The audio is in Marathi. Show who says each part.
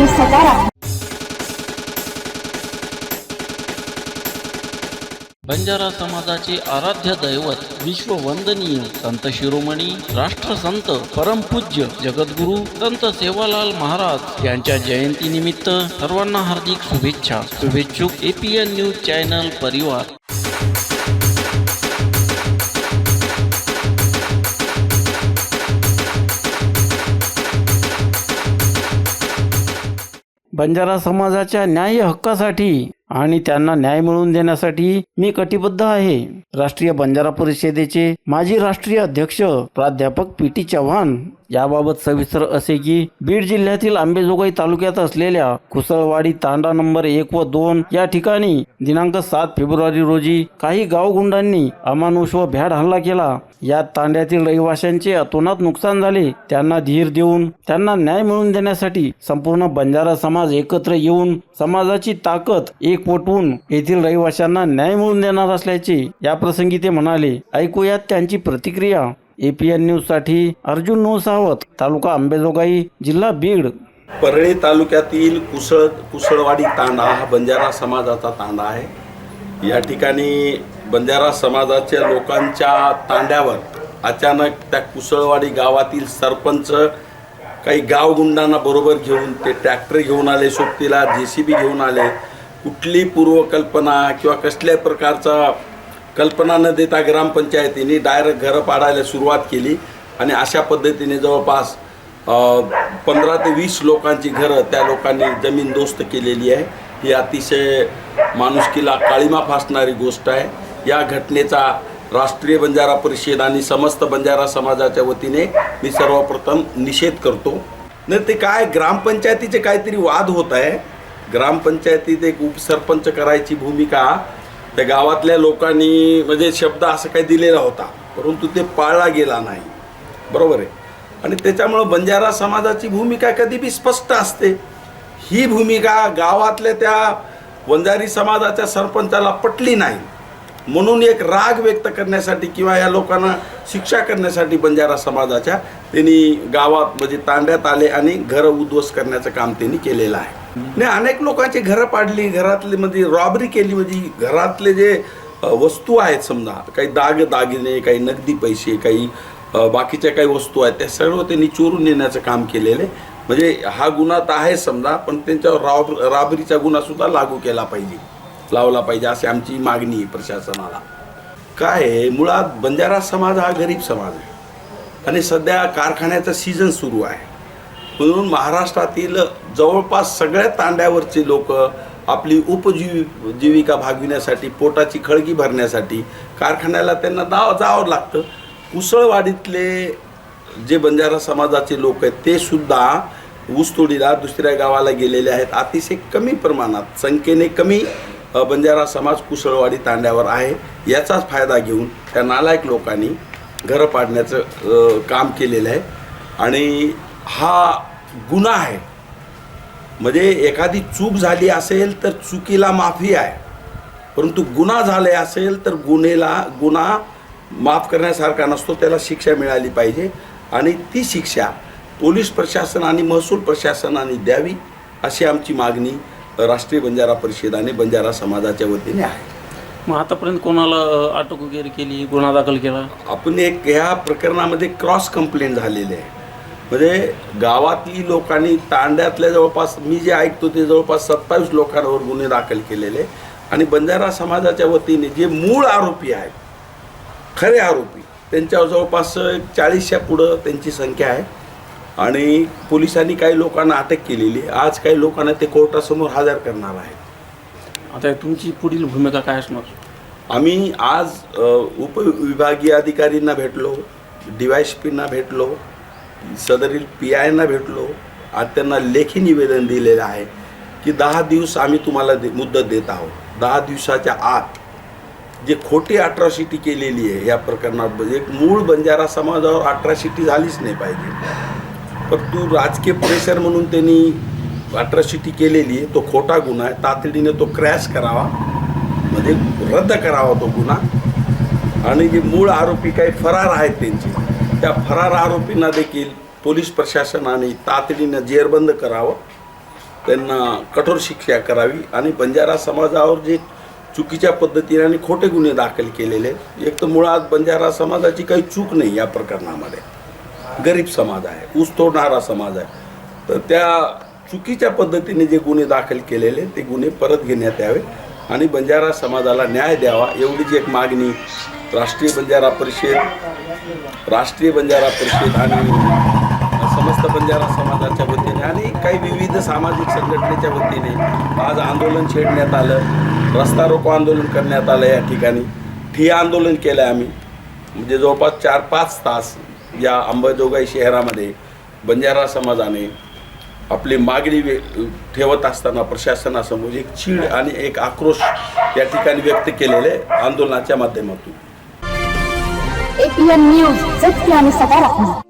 Speaker 1: आणि सकारा बंजारा समाजाचे आराध्य दैवत विश्ववंदनीय संत शिरोमणी राष्ट्रसंत परमपूज्य जगद्गुरु संत सेवालाल महाराज यांच्या जयंतीनिमित्त सर्वांना हार्दिक शुभेच्छा. शुभेच्छुक एपीएन न्यूज चॅनल परिवार. बंजारा समाजाच्या न्याय हक्कासाठी आणि त्यांना न्याय मिळवून देण्यासाठी मी कटिबद्ध आहे. राष्ट्रीय बंजारा परिषदेचे माजी राष्ट्रीय अध्यक्ष प्राध्यापक पी टी चव्हाण याबाबत सविस्तर असे की बीड जिल्ह्यातील आंबेजोगाई तालुक्यात असलेल्या कुसळवाडी तांडा नंबर एक व दोन या ठिकाणी दिनांक सात फेब्रुवारी रोजी काही गावगुंडांनी अमानुष व भ्याड हल्ला केला. या तांड्यातील रहिवाशांचे अतोनात नुकसान झाले. त्यांना धीर देऊन त्यांना न्याय मिळवून देण्यासाठी संपूर्ण बंजारा समाज एकत्र येऊन समाजाची ताकद एक एकवटून येथील रहिवाशांना न्याय मिळवून देणार असल्याचे या प्रसंगी ते म्हणाले. ऐकूयात त्यांची प्रतिक्रिया. एपीएन न्यूजसाठी अर्जुन नोसावत तालुका अंबेजोगाई जिल्हा बीड.
Speaker 2: परळी तालुक्यातील कुसळ कुसळवाडी तांडा हा बंजारा समाजाचा तांडा आहे. या ठिकाणी बंजारा समाजाच्या लोकांच्या तांड्यावर अचानक त्या कुसळवाडी गावातील सरपंच काही गावगुंडांना बरोबर घेऊन ते ट्रॅक्टर घेऊन आले सोबतीला जे सी बी घेऊन आले. कुठली पूर्वकल्पना किंवा कसल्याही प्रकारचा कल्पना न देता ग्रामपंचायतीने डायरेक्ट घरं पाडायला सुरुवात केली आणि अशा पद्धतीने जवळपास पंधरा ते वीस लोकांची घरं त्या लोकांनी जमीन दोस्त केलेली आहे. ही अतिशय माणुसकीला काळीमा फासणारी गोष्ट आहे. या घटनेचा राष्ट्रीय बंजारा परिषद आणि समस्त बंजारा समाजाच्या वतीने मी सर्वप्रथम निषेध करतो. न ते काय ग्रामपंचायतीचे काहीतरी वाद होत आहे. ग्रामपंचायतीत एक उपसरपंच करायची भूमिका त्या गावातल्या लोकांनी म्हणजे शब्द असं काही दिलेला होता परंतु ते पाळला गेला नाही. बरोबर आहे? आणि त्याच्यामुळं बंजारा समाजाची भूमिका कधी बी स्पष्ट असते. ही भूमिका गावातल्या त्या वंजारी समाजाच्या सरपंचाला पटली नाही. म्हणून एक राग व्यक्त करण्यासाठी किंवा या लोकांना शिक्षा करण्यासाठी बंजारा समाजाच्या त्यांनी गावात म्हणजे तांड्यात आले आणि घरं उद्ध्वस्त करण्याचं काम त्यांनी केलेलं आहे. नाही अनेक लोकांची घरं पाडली घरातली म्हणजे रॉबरी केली म्हणजे घरातले जे वस्तू आहेत समजा काही दाग दागिने काही नगदी पैसे काही बाकीच्या काही वस्तू आहेत त्या सर्व त्यांनी चोरून नेण्याचं काम केलेलं आहे. म्हणजे हा गुन्हा तर आहे समजा पण त्यांच्यावर रॉब राबरीचा गुन्हा सुद्धा लागू केला पाहिजे लावला पाहिजे अशी आमची मागणी आहे प्रशासनाला. काय आहे मुळात बंजारा समाज हा गरीब समाज आहे. आणि सध्या कारखान्याचं सीझन सुरू आहे. म्हणून महाराष्ट्रातील जवळपास सगळ्या तांड्यावरचे लोक आपली उपजीवी जीविका भागविण्यासाठी पोटाची खळगी भरण्यासाठी कारखान्याला त्यांना दाव जावं लागतं. कुसळवाडीतले जे बंजारा समाजाचे लोक आहेत ते सुद्धा ऊसतोडीला दुसऱ्या गावाला गेलेले आहेत. अतिशय कमी प्रमाणात संख्येने कमी बंजारा समाज कुसळवाडी तांड्यावर आहे. याचाच फायदा घेऊन त्या नालायक लोकांनी घरं पाडण्याचं काम केलेलं आहे. आणि हा गुन्हा आहे. म्हणजे एखादी चूक झाली असेल तर चुकीला माफी आहे. परंतु गुन्हा झाले असेल तर गुन्हेला गुन्हा माफ करण्यासारखा नसतो त्याला शिक्षा मिळाली पाहिजे. आणि ती शिक्षा पोलीस प्रशासन आणि महसूल प्रशासनाने द्यावी अशी आमची मागणी राष्ट्रीय बंजारा परिषद आणि बंजारा समाजाच्या वतीने आहे.
Speaker 1: मग आतापर्यंत कोणाला अटक वगैरे केली गुन्हा दाखल केला?
Speaker 2: आपण एक ह्या प्रकरणामध्ये क्रॉस कंप्लेंट झालेली आहे. म्हणजे गावातली लोकांनी तांड्यातल्या जवळपास मी जे ऐकतो ते जवळपास सत्तावीस लोकांवर गुन्हे दाखल केलेले. आणि बंजारा समाजाच्या वतीने जे मूळ आरोपी आहेत खरे आरोपी त्यांच्यावर जवळपास चाळीसच्या पुढं त्यांची संख्या आहे. आणि पोलिसांनी काही लोकांना अटक केलेली. आज काही लोकांना ते कोर्टासमोर हजर करणार आहेत.
Speaker 1: आता तुमची पुढील भूमिका काय असणार?
Speaker 2: आम्ही आज उपविभागीय अधिकारींना भेटलो डी वाय पींना भेटलो सदरील पी आयना भेटलो आणि त्यांना लेखी निवेदन दिलेलं आहे की दहा दिवस आम्ही तुम्हाला दे मुद्दत देत आहोत. दहा दिवसाच्या आत जे खोटी अट्रॉसिटी केलेली आहे या प्रकरणात म्हणजे एक मूळ बंजारा समाजावर अट्रॉसिटी झालीच नाही पाहिजे. परंतु राजकीय प्रेशर म्हणून त्यांनी अट्रॉसिटी केलेली आहे तो खोटा गुन्हा आहे. तातडीने तो क्रॅश करावा म्हणजे रद्द करावा तो गुन्हा. आणि जे मूळ आरोपी काही फरार आहेत त्यांचे त्या फरार आरोपींना देखील पोलीस प्रशासनाने तातडीनं जेरबंद करावं. त्यांना कठोर शिक्षा करावी आणि बंजारा समाजावर जे चुकीच्या पद्धतीने आणि खोटे गुन्हे दाखल केलेले आहेत एक तर मुळात बंजारा समाजाची काही चूक नाही या प्रकरणामध्ये. गरीब समाज आहे ऊस तोडणारा समाज आहे. तर त्या चुकीच्या पद्धतीने जे गुन्हे दाखल केलेले ते गुन्हे परत घेण्यात यावे. आणि बंजारा समाजाला न्याय द्यावा एवढीच एक मागणी राष्ट्रीय बंजारा परिषद राष्ट्रीय बंजारा परिषद आणि समस्त बंजारा समाजाच्या वतीने आणि काही विविध सामाजिक संघटनेच्या वतीने आज आंदोलन छेडण्यात आलं. रस्ता रोको आंदोलन करण्यात आलं या ठिकाणी. ठिय्या आंदोलन केलं आहे आम्ही. म्हणजे जवळपास चार पाच तास या अंबाजोगाई शहरामध्ये बंजारा समाजाने आपली मागणी ठेवत असताना प्रशासनासमोर एक चीड आणि एक आक्रोश या ठिकाणी व्यक्त केलेले आंदोलनाच्या माध्यमातून.
Speaker 3: एपीएन न्यूज सत्य आणि सकारात्मक